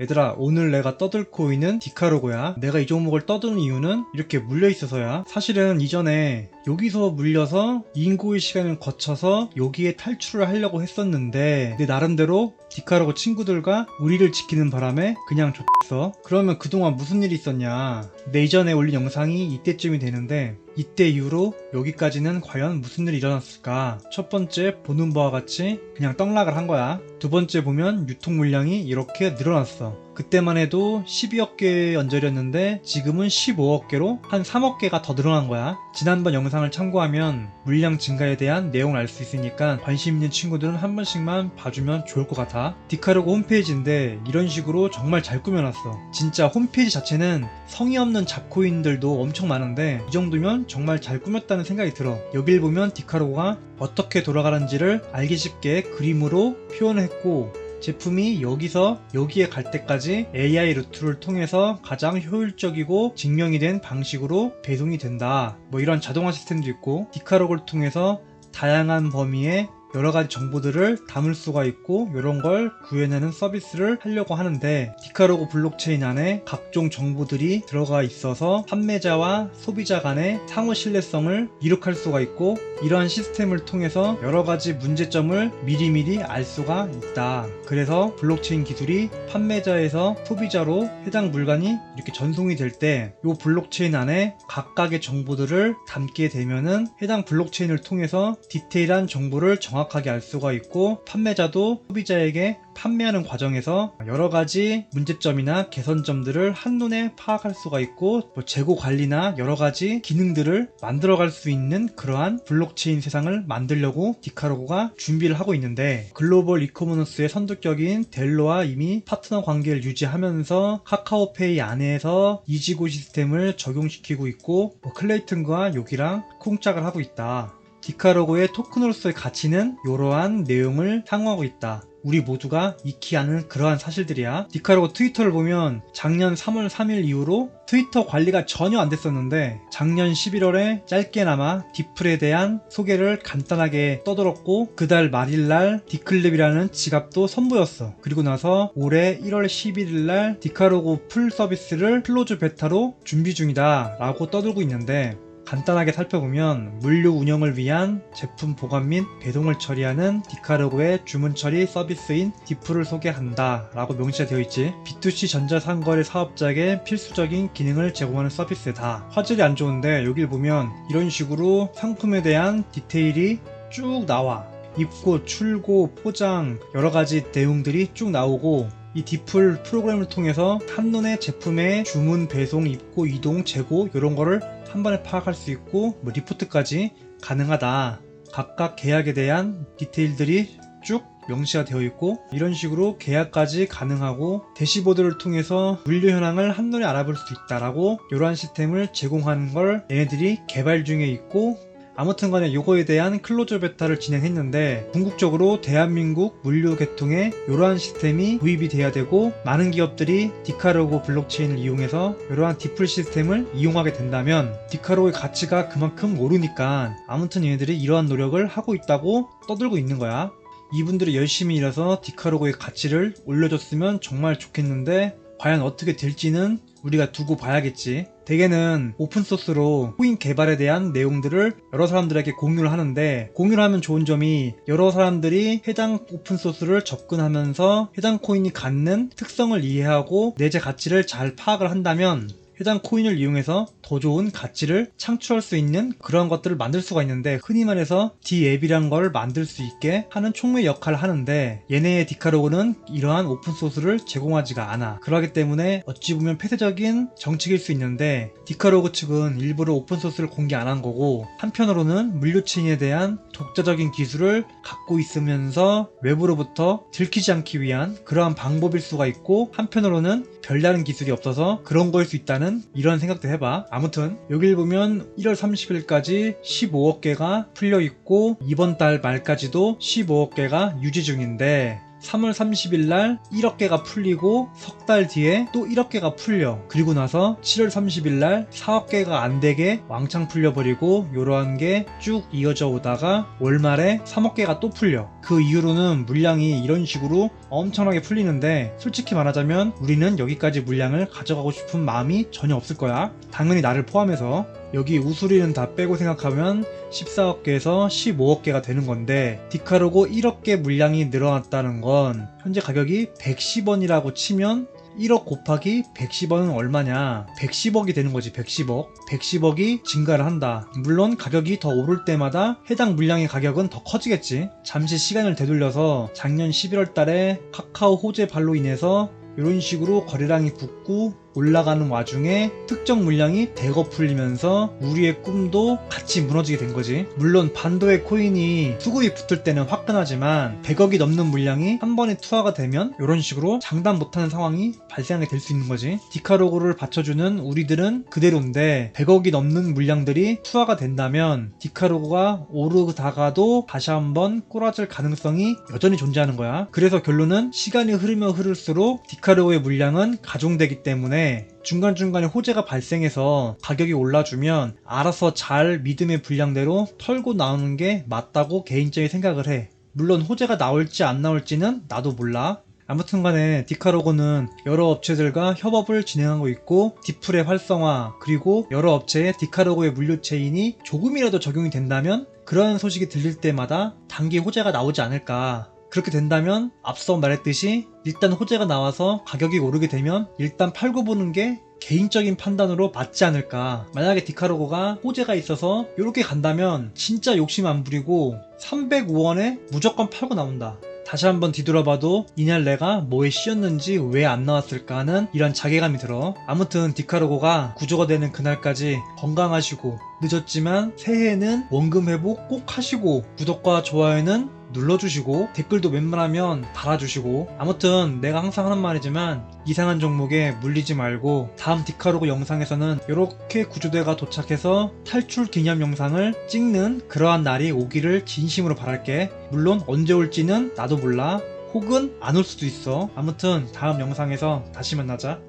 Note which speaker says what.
Speaker 1: 얘들아 오늘 내가 떠들 코인은 디카로고야. 내가 이 종목을 떠드는 이유는 이렇게 물려 있어서야. 사실은 이전에 여기서 물려서 인고의 시간을 거쳐서 여기에 탈출을 하려고 했었는데 내 나름대로 디카로고 친구들과 우리를 지키는 바람에 그냥 줬어. 그러면 그동안 무슨 일이 있었냐? 내 이전에 올린 영상이 이때쯤이 되는데 이때 이후로 여기까지는 과연 무슨 일이 일어났을까? 첫 번째 보는 바와 같이 그냥 떡락을 한 거야. 두 번째 보면 유통 물량이 이렇게 늘어났어 그때만 해도 12억 개의 연절이었는데 지금은 15억 개로 한 3억 개가 더 늘어난 거야. 지난번 영상을 참고하면 물량 증가에 대한 내용을 알 수 있으니까 관심 있는 친구들은 한 번씩만 봐주면 좋을 것 같아. 디카르고 홈페이지인데 이런 식으로 정말 잘 꾸며놨어. 진짜 홈페이지 자체는 성의 없는 잡코인들도 엄청 많은데 이 정도면 정말 잘 꾸몄다는 생각이 들어. 여길 보면 디카르고가 어떻게 돌아가는지를 알기 쉽게 그림으로 표현했고 제품이 여기서 여기에 갈 때까지 AI 루트를 통해서 가장 효율적이고 증명이 된 방식으로 배송이 된다. 뭐 이런 자동화 시스템도 있고 디카로그를 통해서 다양한 범위의 여러 가지 정보들을 담을 수가 있고 이런 걸 구해내는 서비스를 하려고 하는데 디카로그 블록체인 안에 각종 정보들이 들어가 있어서 판매자와 소비자 간의 상호 신뢰성을 이룩할 수가 있고 이러한 시스템을 통해서 여러 가지 문제점을 미리미리 알 수가 있다. 그래서 블록체인 기술이 판매자에서 소비자로 해당 물건이 이렇게 전송이 될 때 이 블록체인 안에 각각의 정보들을 담게 되면은 해당 블록체인을 통해서 디테일한 정보를 정확 하게 알 수가 있고 판매자도 소비자에게 판매하는 과정에서 여러 가지 문제점이나 개선점들을 한눈에 파악할 수가 있고 뭐 재고 관리나 여러 가지 기능들을 만들어갈 수 있는 그러한 블록체인 세상을 만들려고 디카로고가 준비를 하고 있는데 글로벌 이커머너스의 선두격인 델로와 이미 파트너 관계를 유지하면서 카카오페이 안에서 이지고 시스템을 적용시키고 있고 뭐 클레이튼과 요기랑 콩짝을 하고 있다. 디카로고의 토큰으로서의 가치는 이러한 내용을 상호하고 있다. 우리 모두가 익히 아는 그러한 사실들이야. 디카로고 트위터를 보면 작년 3월 3일 이후로 트위터 관리가 전혀 안 됐었는데 작년 11월에 짧게나마 디플에 대한 소개를 간단하게 떠들었고 그달 말일날 디클립이라는 지갑도 선보였어. 그리고 나서 올해 1월 11일날 디카로고 풀 서비스를 클로즈 베타로 준비 중이다 라고 떠들고 있는데 간단하게 살펴보면 물류 운영을 위한 제품 보관 및 배송을 처리하는 디카르고의 주문 처리 서비스인 디프를 소개한다 라고 명시가 되어 있지. B2C 전자상거래 사업자에게 필수적인 기능을 제공하는 서비스다. 화질이 안 좋은데 여길 보면 이런 식으로 상품에 대한 디테일이 쭉 나와. 입고 출고 포장 여러 가지 내용들이 쭉 나오고 이 디플 프로그램을 통해서 한눈에 제품의 주문, 배송, 입고, 이동, 재고 이런 거를 한 번에 파악할 수 있고 뭐 리포트까지 가능하다. 각각 계약에 대한 디테일들이 쭉 명시가 되어 있고 이런 식으로 계약까지 가능하고 대시보드를 통해서 물류 현황을 한눈에 알아볼 수 있다라고 이러한 시스템을 제공하는 걸 얘네들이 개발 중에 있고 아무튼 간에 요거에 대한 클로저 베타를 진행했는데 궁극적으로 대한민국 물류 계통에 이러한 시스템이 도입이 돼야 되고 많은 기업들이 디카로고 블록체인을 이용해서 이러한 디플 시스템을 이용하게 된다면 디카로의 가치가 그만큼 오르니까 아무튼 얘네들이 이러한 노력을 하고 있다고 떠들고 있는 거야. 이분들이 열심히 일해서 디카로고의 가치를 올려줬으면 정말 좋겠는데 과연 어떻게 될지는 우리가 두고 봐야겠지. 대개는 오픈소스로 코인 개발에 대한 내용들을 여러 사람들에게 공유를 하는데 공유를 하면 좋은 점이 여러 사람들이 해당 오픈소스를 접근하면서 해당 코인이 갖는 특성을 이해하고 내재 가치를 잘 파악을 한다면 해당 코인을 이용해서 더 좋은 가치를 창출할 수 있는 그런 것들을 만들 수가 있는데 흔히 말해서 D앱이란 걸 만들 수 있게 하는 총무의 역할을 하는데 얘네의 디카로그는 이러한 오픈소스를 제공하지가 않아. 그러기 때문에 어찌 보면 폐쇄적인 정책일 수 있는데 디카로그 측은 일부러 오픈소스를 공개 안 한 거고 한편으로는 물류체인에 대한 독자적인 기술을 갖고 있으면서 외부로부터 들키지 않기 위한 그러한 방법일 수가 있고 한편으로는 별다른 기술이 없어서 그런 거일 수 있다는 이런 생각도 해봐. 아무튼 여길 보면 1월 30일까지 15억 개가 풀려 있고 이번 달 말까지도 15억 개가 유지 중인데 3월 30일 날 1억 개가 풀리고 석 달 뒤에 또 1억 개가 풀려. 그리고 나서 7월 30일 날 4억 개가 안 되게 왕창 풀려버리고 이러한 게 쭉 이어져 오다가 월말에 3억 개가 또 풀려. 그 이후로는 물량이 이런 식으로 엄청나게 풀리는데 솔직히 말하자면 우리는 여기까지 물량을 가져가고 싶은 마음이 전혀 없을 거야. 당연히 나를 포함해서 여기 우수리는 다 빼고 생각하면 14억 개에서 15억 개가 되는 건데 디카로고 1억 개 물량이 늘어났다는 건 현재 가격이 110원이라고 치면 1억 곱하기 110원은 얼마냐? 110억이 되는 거지, 110억. 110억이 증가를 한다. 물론 가격이 더 오를 때마다 해당 물량의 가격은 더 커지겠지. 잠시 시간을 되돌려서 작년 11월 달에 카카오 호재 발로 인해서 이런 식으로 거래량이 붙고 올라가는 와중에 특정 물량이 대거 풀리면서 우리의 꿈도 같이 무너지게 된 거지. 물론 반도의 코인이 수급이 붙을 때는 화끈하지만 100억이 넘는 물량이 한 번에 투하가 되면 이런 식으로 장담 못하는 상황이 발생하게 될 수 있는 거지. 디카로그를 받쳐주는 우리들은 그대로인데 100억이 넘는 물량들이 투하가 된다면 디카로그가 오르다가도 다시 한번 꼬라질 가능성이 여전히 존재하는 거야. 그래서 결론은 시간이 흐르면 흐를수록 디카로그의 물량은 가중되기 때문에 중간중간에 호재가 발생해서 가격이 올라주면 알아서 잘 믿음의 분량대로 털고 나오는 게 맞다고 개인적인 생각을 해. 물론 호재가 나올지 안 나올지는 나도 몰라. 아무튼 간에 디카로고는 여러 업체들과 협업을 진행하고 있고 디플의 활성화 그리고 여러 업체의 디카로고의 물류 체인이 조금이라도 적용이 된다면 그런 소식이 들릴 때마다 단기 호재가 나오지 않을까 그렇게 된다면 앞서 말했듯이 일단 호재가 나와서 가격이 오르게 되면 일단 팔고 보는 게 개인적인 판단으로 맞지 않을까. 만약에 디카로고가 호재가 있어서 이렇게 간다면 진짜 욕심 안 부리고 305원에 무조건 팔고 나온다. 다시 한번 뒤돌아봐도 이날 내가 뭐에 씌었는지 왜 안 나왔을까 하는 이런 자괴감이 들어. 아무튼 디카로고가 구조가 되는 그날까지 건강하시고 늦었지만 새해에는 원금 회복 꼭 하시고 구독과 좋아요는 눌러주시고 댓글도 웬만하면 달아주시고. 아무튼 내가 항상 하는 말이지만 이상한 종목에 물리지 말고 다음 디카로그 영상에서는 이렇게 구조대가 도착해서 탈출 기념 영상을 찍는 그러한 날이 오기를 진심으로 바랄게. 물론 언제 올지는 나도 몰라. 혹은 안 올 수도 있어. 아무튼 다음 영상에서 다시 만나자